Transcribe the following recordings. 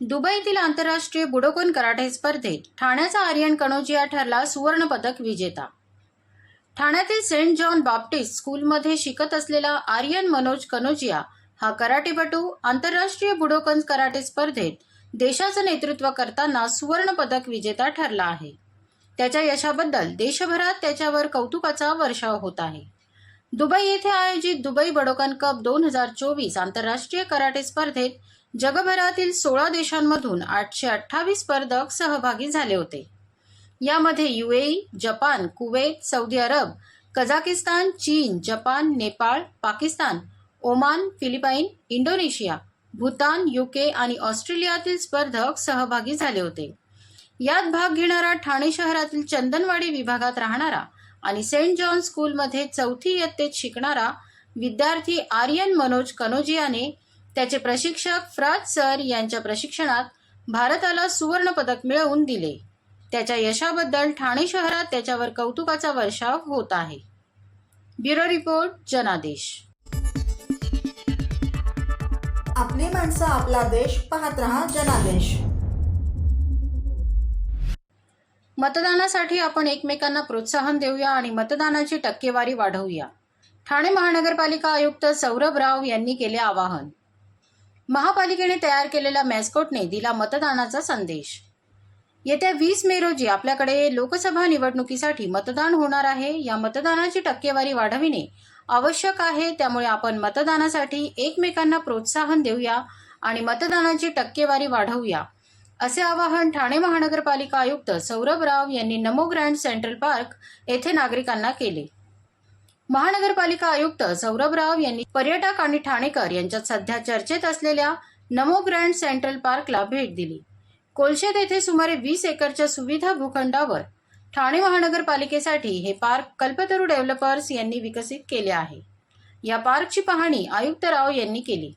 दुबईतील आंतरराष्ट्रीय बुडोकोन कराटे स्पर्धेत ठाण्याचा आर्यन कणोजिया ठरला सुवर्णपदक विजेता. ठाण्यातील सेंट जॉन बाप्टिस्ट स्कूलमध्ये शिकत असलेला आर्यन मनोज कनोजिया हा कराटेपटू आंतरराष्ट्रीय बुडोकन कराटे स्पर्धेत देशाचं नेतृत्व करताना सुवर्णपदक विजेता ठरला आहे. त्याच्या यशाबद्दल देशभरात त्याच्यावर कौतुकाचा वर्षाव होत आहे. दुबई येथे आयोजित दुबई बडोकन कप दोन हजार चोवीस आंतरराष्ट्रीय कराटे स्पर्धेत जगभरातील सोळा देशांमधून आठशे अठ्ठावीस स्पर्धक सहभागी झाले होते. यामध्ये UAE Japan Kuwait Saudi Arab Kazakhstan चीन Japan Nepal Pakistan Oman Philippine Indonesia Bhutan UK आणि ऑस्ट्रेलियातील स्पर्धक सहभागी झाले होते. यात भाग घेणारा ठाणे शहरातील चंदनवाडी विभागात राहणारा आणि सेंट जॉन स्कूलमध्ये चौथी इयत्तेत शिकणारा विद्यार्थी आर्यन मनोज कनोजियाने त्याचे प्रशिक्षक फ्राज सर यांच्या प्रशिक्षणात भारताला सुवर्ण पदक मिळवून दिले. त्याच्या यशाबद्दल ठाणे शहरात त्याच्यावर कौतुकाचा वर्षाव होत आहे. ब्युरो रिपोर्ट जनादेश. आपली माणसं आपला देश पाहत रहा जनादेश. मतदानासाठी आपण एकमेकांना प्रोत्साहन देऊया आणि मतदानाची टक्केवारी वाढवूया. ठाणे महानगरपालिका आयुक्त सौरभ राव यांनी केले आवाहन. महापालिकेने तयार केलेल्या मॅस्कोटने दिला मतदानाचा संदेश. येत्या वीस मे रोजी आपल्याकडे लोकसभा निवडणुकीसाठी मतदान होणार आहे. या मतदानाची टक्केवारी वाढविणे आवश्यक आहे. त्यामुळे आपण मतदानासाठी एकमेकांना प्रोत्साहन देऊया आणि मतदानाची टक्केवारी वाढवूया. असे आवाहन ठाणे महानगरपालिका आयुक्त सौरभ राव यांनी नमो ग्रँड सेंट्रल पार्क येथे नागरिकांना केले. महानगरपालिका आयुक्त सौरभ राव यांनी पर्यटक आणि ठाणेकर यांच्यात सध्या चर्चेत असलेल्या नमो ग्रँड सेंट्रल पार्कला भेट दिली. कोलशेत येथे सुमारे वीस एकरच्या सुविधा भूखंडावर ठाणे महानगरपालिकेसाठी हे पार्क कल्पतरू डेव्हलपर्स यांनी विकसित केले आहे. या पार्कची पाहणी आयुक्त राव यांनी केली.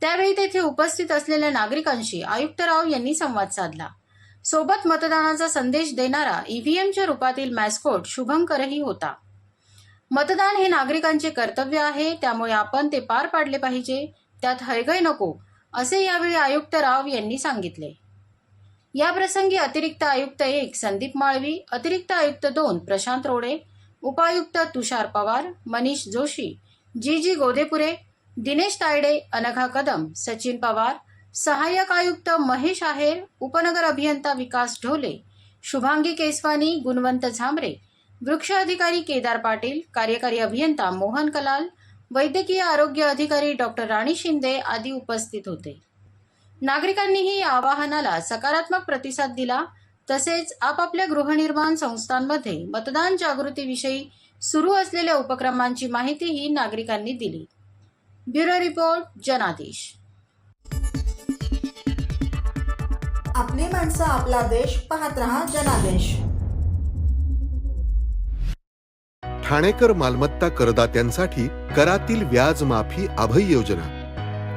त्यावेळी तेथे उपस्थित असलेल्या नागरिकांशी आयुक्त राव यांनी संवाद साधला. सोबत मतदानाचा संदेश देणारा ईव्हीएमच्या रूपातील मॅस्कोट शुभंकरही होता. मतदान हे नागरिकांचे कर्तव्य आहे त्यामुळे आपण ते पार पाडले पाहिजे. त्यात हयगय नको असे यावेळी आयुक्त राव यांनी सांगितले. या प्रसंगी अतिरिक्त आयुक्त एक संदीप माळवी अतिरिक्त आयुक्त दोन प्रशांत रोडे उपायुक्त तुषार पवार मनीष जोशी जी जी गोदेपुरे दिनेश तायडे अनघा कदम सचिन पवार सहाय्यक आयुक्त महेश आहेर उपनगर अभियंता विकास ढोले शुभांगी केसवानी गुणवंत झांबरे वृक्ष अधिकारी केदार पाटील कार्यकारी अभियंता मोहन कलाल वैद्यकीय आरोग्य अधिकारी डॉक्टर राणी शिंदे आदी उपस्थित होते. नागरिकांनीही या आवाहनाला सकारात्मक प्रतिसाद दिला. तसेच आपापल्या गृहनिर्माण संस्थांमध्ये मतदान जागृतीविषयी सुरू असलेल्या उपक्रमांची माहितीही नागरिकांनी दिली. ब्युरो रिपोर्ट जनादेश. आपली माणसं आपला देश पाहत रहा जनादेश. ठाणेकर मालमत्ता करदात्यांसाठी करातील व्याज माफी अभय योजना.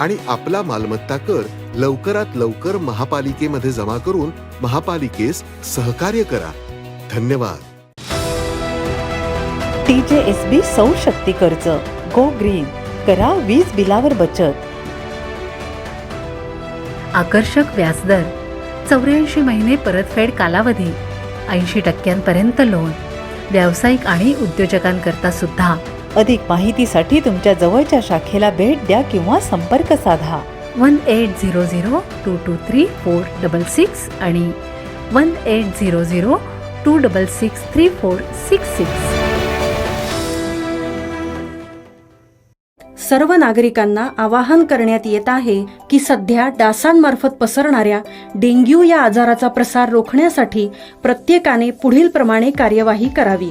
आणि आपला मालमत्ता कर लवकरात लवकर महापालिकेमध्ये जमा करून महापालिकेस सहकार्य करा. धन्यवाद. टीजेएसबी सौर शक्ती कर्ज. Go green. करा वीज बिलावर बचत. आकर्षक व्याजदर. चौऱ्याऐंशी महिने परतफेड कालावधी. ऐंशी टक्क्यांपर्यंत लोन. व्यावसायिक आणि उद्योजकांकरता सुद्धा. अधिक माहितीसाठी तुमच्या जवळच्या शाखेला भेट द्या किंवा संपर्क साधा. One eight zero zero two two three four double six आणि one eight zero zero two double six three four six six. सर्व नागरिकांना आवाहन करण्यात येत आहे की सध्या डासांमार्फत पसरणाऱ्या डेंग्यू या आजाराचा प्रसार रोखण्यासाठी प्रत्येकाने पुढील प्रमाणे कार्यवाही करावी.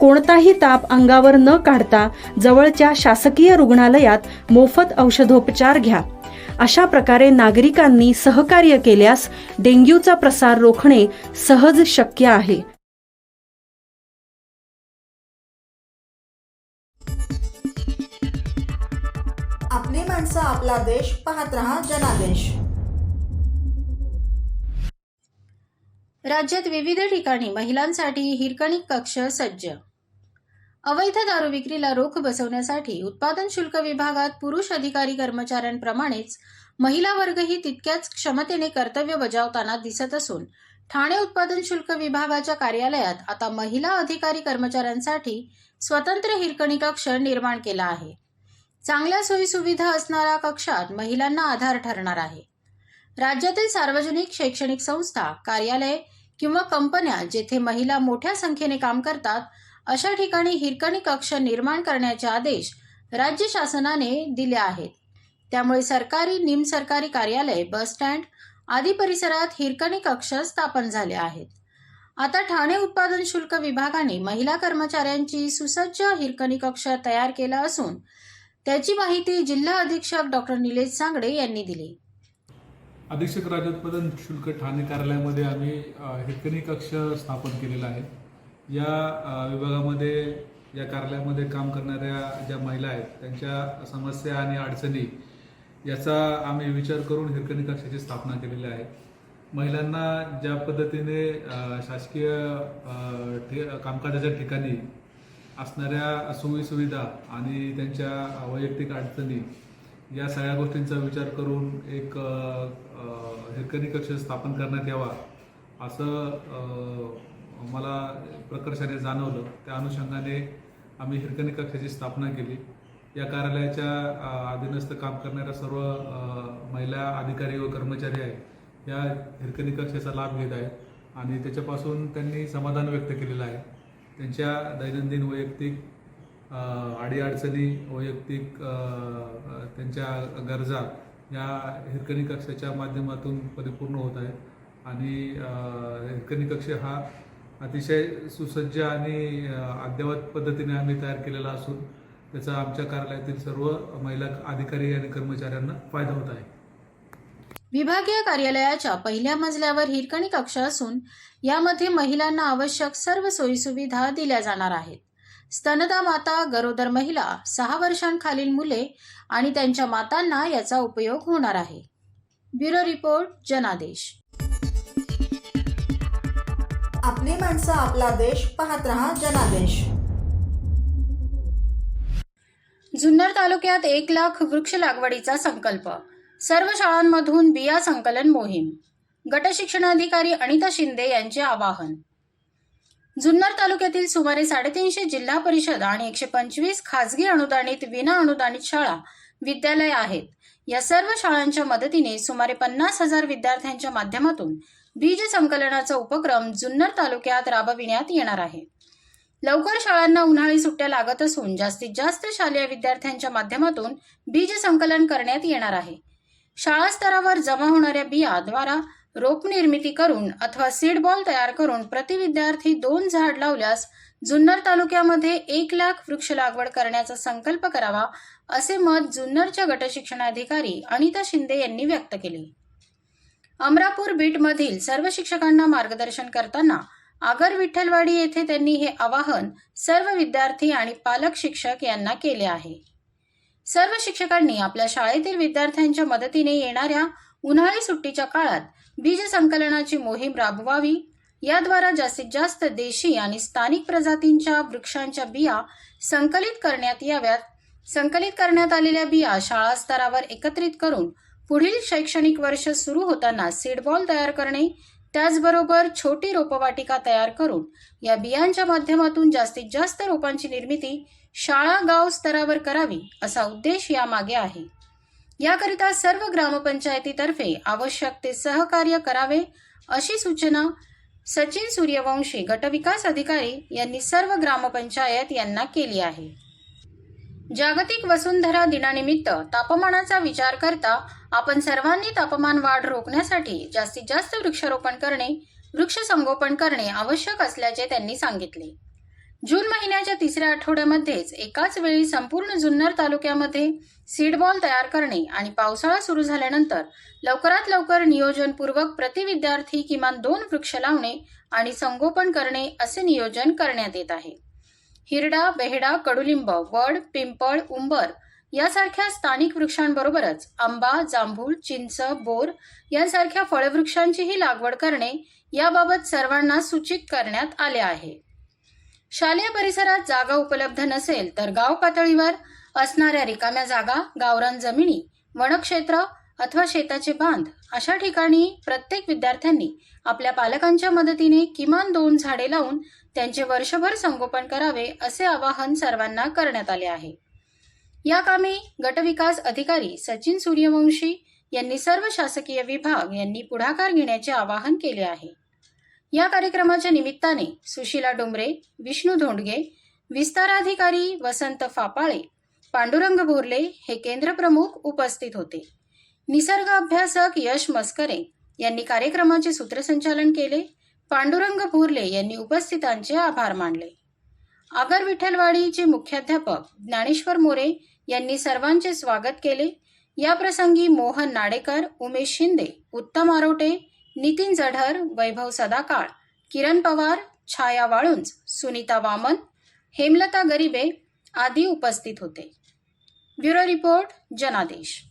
कोणताही ताप अंगावर न काढता जवळच्या शासकीय रुग्णालयात मोफत औषधोपचार घ्या. अशा प्रकारे नागरिकांनी सहकार्य केल्यास डेंग्यूचा प्रसार रोखणे सहज शक्य आहे. आपली माणसं आपला देश पाहत रहा जनादेश. राज्यात विविध ठिकाणी महिलांसाठी हिरकणी कक्ष सज्ज. अवैध दारू विक्रीला रोख बसवण्यासाठी उत्पादन शुल्क विभागात पुरुष अधिकारी कर्मचाऱ्यांप्रमाणेच महिला वर्गही तितक्याच क्षमतेने कर्तव्य बजावताना दिसत असून ठाणे उत्पादन शुल्क विभागाच्या कार्यालयात आता महिला अधिकारी कर्मचाऱ्यांसाठी स्वतंत्र हिरकणी कक्ष निर्माण केला आहे. चांगल्या सोयीसुविधा असणाऱ्या कक्षात महिलांना आधार ठरणार आहे. राज्यातील सार्वजनिक शैक्षणिक संस्था कार्यालय किंवा कंपन्या जेथे महिला मोठ्या संख्येने काम करतात अशा ठिकाणी हिरकणी कक्ष निर्माण करण्याचे आदेश राज्य शासनाने दिले आहेत. त्यामुळे सरकारी निमसरकारी कार्यालय बस स्टँड आदी परिसरात हिरकणी कक्ष स्थापन झाले आहेत. आता ठाणे उत्पादन शुल्क विभागाने महिला कर्मचाऱ्यांची सुसज्ज हिरकणी कक्ष तयार केला असून त्याची माहिती जिल्हा अधीक्षक डॉक्टर निलेश सांगडे यांनी दिली. अधीक्षक राज्योत्पादन शुल्क ठाणे कार्यालयामध्ये आम्ही हिरकणी कक्ष स्थापन केलेला आहे. या विभागामध्ये या कार्यालयामध्ये काम करणाऱ्या ज्या महिला आहेत त्यांच्या समस्या आणि अडचणी याचा आम्ही विचार करून हिरकणी कक्षाची स्थापना केलेली आहे. महिलांना ज्या पद्धतीने शासकीय ठे कामकाजाच्या ठिकाणी असणाऱ्या सोयीसुविधा आणि त्यांच्या वैयक्तिक अडचणी या सगळ्या गोष्टींचा विचार करून एक हिरकणी कक्ष स्थापन करण्यात यावा असं मला प्रकर्षाने जाणवलं. त्या अनुषंगाने आम्ही हिरकणी कक्षाची स्थापना केली. या कार्यालयाच्या अधीनस्थ काम करणाऱ्या सर्व महिला अधिकारी व कर्मचारी आहेत या हिरकणी कक्षेचा लाभ घेत आहेत आणि त्याच्यापासून त्यांनी समाधान व्यक्त केलेलं आहे. त्यांच्या दैनंदिन वैयक्तिक अडीअडचणी वैयक्तिक त्यांच्या गरजा या हिरकणी कक्षाच्या माध्यमातून परिपूर्ण होत आहेत. आणि हिरकणी कक्ष हा अतिशय सुसज्ज आणि अद्ययावत पद्धतीने आम्ही तयार केलेला असून त्याचा आमच्या कार्यालयातील सर्व महिला अधिकारी आणि कर्मचाऱ्यांना फायदा होत आहे. विभागीय कार्यालयाच्या पहिल्या मजल्यावर हिरकणी कक्ष असून यामध्ये महिलांना आवश्यक सर्व सोयीसुविधा दिल्या जाणार आहेत. स्तनदा माता गरोदर महिला सहा वर्षांखालील मुले आणि त्यांच्या मातांना याचा उपयोग होणार आहे. ब्युरो रिपोर्ट जनादेश. आपली माणसं आपला देश पाहत रहा जनादेश. जुन्नर तालुक्यात एक लाख वृक्ष लागवडीचा संकल्प. सर्व शाळांमधून बिया संकलन मोहीम. गटशिक्षणाधिकारी अनिता शिंदे यांचे आवाहन. जुन्नर तालुक्यातील सुमारे साडेतीनशे जिल्हा परिषद आणि एकशे पंचवीस खासगी अनुदानित विना अनुदानित शाळा विद्यालय आहेत. या सर्व शाळांच्या मदतीने सुमारे पन्नास हजार विद्यार्थ्यांच्या माध्यमातून बीज संकलनाचा उपक्रम जुन्नर तालुक्यात राबविण्यात येणार आहे. लवकर शाळांना उन्हाळी सुट्ट्या लागत असून जास्तीत जास्त शालेय विद्यार्थ्यांच्या माध्यमातून बीज संकलन करण्यात येणार आहे. शाळा स्तरावर जमा होणाऱ्या बियाद्वारा रोप निर्मिती करून अथवा सीड बॉल तयार करून प्रति विद्यार्थी दोन झाड लावल्यास जुन्नर तालुक्यामध्ये एक लाख वृक्ष लागवड करण्याचा संकल्प करावा असे मत जुन्नरच्या गटशिक्षणाधिकारी अनिता शिंदे यांनी व्यक्त केले. अमरापूर बीटमधील सर्व शिक्षकांना मार्गदर्शन करताना आगर विठ्ठलवाडी येथे त्यांनी हे आवाहन सर्व विद्यार्थी आणि पालक शिक्षक यांना केले आहे. सर्व शिक्षकांनी आपल्या शाळेतील विद्यार्थ्यांच्या मदतीने येणाऱ्या उन्हाळी सुट्टीच्या काळात बीज संकलनाची मोहीम राबवावी. याद्वारा जास्तीत जास्त देशी आणि स्थानिक प्रजातींच्या वृक्षांच्या बिया संकलित करण्यात याव्यात. संकलित करण्यात आलेल्या बिया शाळा स्तरावर एकत्रित करून पुढील शैक्षणिक वर्ष सुरू होताना सीडबॉल तयार करणे त्याचबरोबर छोटी रोपवाटिका तयार करून या बियांच्या माध्यमातून जास्तीत जास्त रोपांची निर्मिती शाळा गाव स्तरावर करावी असा उद्देश यामागे आहे. याकरिता सर्व ग्रामपंचायतीतर्फे आवश्यक ते सहकार्य करावे अशी सूचना सचिन सूर्यवंशी गटविकास अधिकारी यांनी सर्व ग्रामपंचायत यांना केली आहे. जागतिक वसुंधरा दिनानिमित्त तापमानाचा विचार करता आपण सर्वांनी तापमान वाढ रोखण्यासाठी जास्तीत जास्त वृक्षारोपण करणे वृक्ष संगोपन करणे आवश्यक असल्याचे त्यांनी सांगितले. जून महिन्याच्या तिसऱ्या आठवड्यामध्येच एकाच वेळी संपूर्ण जुन्नर तालुक्यामध्ये सीडबॉल तयार करणे आणि पावसाळा सुरू झाल्यानंतर लवकरात लवकर नियोजनपूर्वक प्रति विद्यार्थी किमान दोन वृक्ष लावणे आणि संगोपन करणे असे नियोजन करण्यात येत आहे. हिरडा बेहडा कडुलिंब वड पिंपळ उंबर यासारख्या स्थानिक वृक्षांबरोबरच आंबा जांभूळ चिंच बोर यांसारख्या फळवृक्षांचीही लागवड करणे याबाबत सर्वांना सूचित करण्यात आले आहे. शालेय परिसरात जागा उपलब्ध नसेल तर गाव पातळीवर असणाऱ्या रिकाम्या जागा गावरान जमिनी वनक्षेत्र अथवा शेताचे बांध अशा ठिकाणी प्रत्येक विद्यार्थ्यांनी आपल्या पालकांच्या मदतीने किमान दोन झाडे लावून त्यांचे वर्षभर संगोपन करावे असे आवाहन सर्वांना करण्यात आले आहे. या कामी गटविकास अधिकारी सचिन सूर्यवंशी यांनी सर्व शासकीय विभाग यांनी पुढाकार घेण्याचे आवाहन केले आहे. या कार्यक्रमाच्या निमित्ताने सुशीला डोंबरे विष्णू धोंडगे विस्ताराधिकारी वसंत फापाळे पांडुरंग भोरले हे केंद्र प्रमुख उपस्थित होते. निसर्ग अभ्यासक यश मस्करे यांनी कार्यक्रमाचे सूत्रसंचालन केले. पांडुरंग भोरले यांनी उपस्थितांचे आभार मानले. आगर विठ्ठलवाडीचे मुख्याध्यापक ज्ञानेश्वर मोरे यांनी सर्वांचे स्वागत केले. या प्रसंगी मोहन नाडेकर उमेश शिंदे उत्तम आरोटे नितीन जढर वैभव सदाकाळ किरण पवार छाया वाळुंज सुनीता वामन हेमलता गरिबे आदी उपस्थित होते. ब्युरो रिपोर्ट जनादेश.